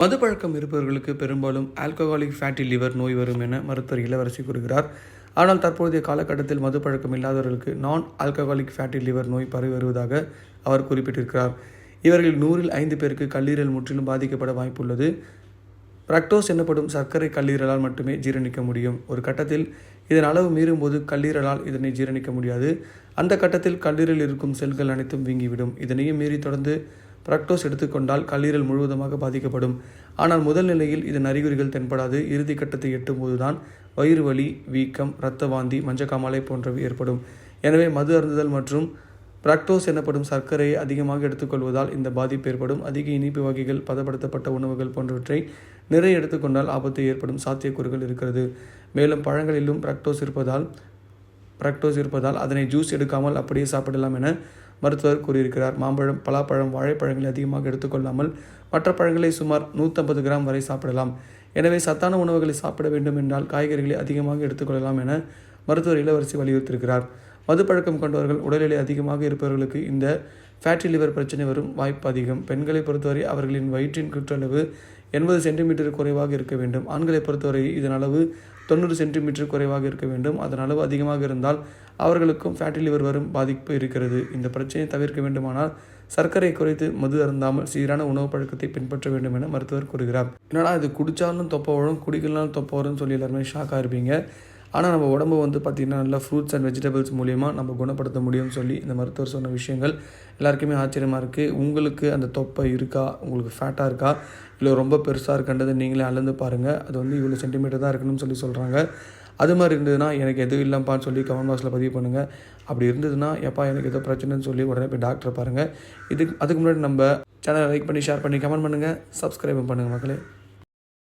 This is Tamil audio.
மது பழக்கம் இருப்பவர்களுக்கு பெரும்பாலும் ஆல்கஹாலிக் ஃபேட்டி லிவர் நோய் வரும் என மருத்துவர் இளவரசி கூறுகிறார். ஆனால் தற்போதைய காலகட்டத்தில் மது பழக்கம் இல்லாதவர்களுக்கு நான் ஆல்கஹாலிக் ஃபேட்டி லிவர் நோய் பரவி வருவதாக அவர் குறிப்பிட்டிருக்கிறார். இவர்கள் நூறில் ஐந்து பேருக்கு கல்லீரல் முற்றிலும் பாதிக்கப்பட வாய்ப்புள்ளது. பிரக்டோஸ் எனப்படும் சர்க்கரை கல்லீரலால் மட்டுமே ஜீரணிக்க முடியும். ஒரு கட்டத்தில் இதன் அளவு மீறும்போது கல்லீரலால் இதனை ஜீரணிக்க முடியாது. அந்த கட்டத்தில் கல்லீரல் இருக்கும் செல்கள் அனைத்தும் வீங்கிவிடும். இதனையும் மீறி தொடர்ந்து பிரக்டோஸ் எடுத்துக்கொண்டால் கல்லீரல் முழுவதுமாக பாதிக்கப்படும். ஆனால் முதல் நிலையில் இதன் அறிகுறிகள் தென்படாது. இறுதி கட்டத்தை எட்டும்போது தான் வயிறு வலி வீக்கம் இரத்த வாந்தி மஞ்சக்காமலை போன்றவை ஏற்படும். எனவே மது அருந்துதல் மற்றும் பிரக்டோஸ் எனப்படும் சர்க்கரையை அதிகமாக எடுத்துக்கொள்வதால் இந்த பாதிப்பு ஏற்படும். அதிக இனிப்பு வகைகள் பதப்படுத்தப்பட்ட உணவுகள் போன்றவற்றை நிறைய எடுத்துக்கொண்டால் ஆபத்து ஏற்படும் சாத்தியக்கூறுகள் இருக்கிறது. மேலும் பழங்களிலும் பிரக்டோஸ் இருப்பதால் பிரக்டோஸ் இருப்பதால் அதனை ஜூஸ் எடுக்காமல் அப்படியே சாப்பிடலாம் என மருத்துவர் கூறியிருக்கிறார். மாம்பழம் பலாப்பழம் வாழைப்பழங்களை அதிகமாக எடுத்துக்கொள்ளாமல் மற்ற பழங்களை சுமார் நூற்றம்பது கிராம் வரை சாப்பிடலாம். எனவே சத்தான உணவுகளை சாப்பிட வேண்டும் என்றால் காய்கறிகளை அதிகமாக எடுத்துக்கொள்ளலாம் என மருத்துவர் இளவரசி வலியுறுத்தியிருக்கிறார். மது பழக்கம் கொண்டவர்கள் உடல் அதிகமாக இருப்பவர்களுக்கு இந்த ஃபேட்டி லிவர் பிரச்சனை வரும் வாய்ப்பு அதிகம். பெண்களை பொறுத்தவரை அவர்களின் வயிற்றின் குற்றளவு எண்பது சென்டிமீட்டர் குறைவாக இருக்க வேண்டும். ஆண்களை பொறுத்தவரை இதன் அளவு தொண்ணூறு சென்டிமீட்டர் குறைவாக இருக்க வேண்டும். அதன் அளவு அதிகமாக இருந்தால் அவர்களுக்கும் ஃபேட்டி லிவர் வரும் பாதிப்பு இருக்கிறது. இந்த பிரச்சனையை தவிர்க்க வேண்டுமானால் சர்க்கரை குறைத்து மது அருந்தாமல் சீரான உணவு பழக்கத்தை பின்பற்ற வேண்டும் என மருத்துவர் கூறுகிறார். என்னடா இது குடித்தாலும் தொப்ப வரும் குடிக்கலனாலும் தொப்ப வரும்னு சொல்லி எல்லாருமே ஷாக்காக இருப்பீங்க. ஆனால் நம்ம உடம்பு வந்து பார்த்திங்கன்னா நல்லா ஃப்ரூட்ஸ் அண்ட் வெஜிடபிள்ஸ் மூலிமா நம்ம குணப்படுத்த முடியும்னு சொல்லி இந்த மருத்துவர் சொன்ன விஷயங்கள் எல்லாருக்குமே ஆச்சரியமாக இருக்குது உங்களுக்கு அந்த தொப்பை இருக்கா? உங்களுக்கு ஃபேட்டாக இருக்கா? இல்லை ரொம்ப பெருசாக இருக்கின்றதை நீங்களே அளந்து பாருங்கள் அது வந்து இவ்வளோ சென்டிமீட்டர் தான் இருக்கணும்னு சொல்லி சொல்கிறாங்க அது மாதிரி இருந்ததுன்னா எனக்கு எதுவும் இல்லைப்பான்னு சொல்லி கமெண்ட் பாக்ஸில் பதிவு பண்ணுங்கள் அப்படி இருந்ததுன்னா எப்பா எனக்கு ஏதோ பிரச்சனைன்னு சொல்லி உடனே போய் டாக்டரை பாருங்கள் இதுக்கு அதுக்கு முன்னாடி நம்ம சேனலை லைக் பண்ணி ஷேர் பண்ணி கமெண்ட் பண்ணுங்கள் சப்ஸ்கிரைபும் பண்ணுங்கள் மக்களே.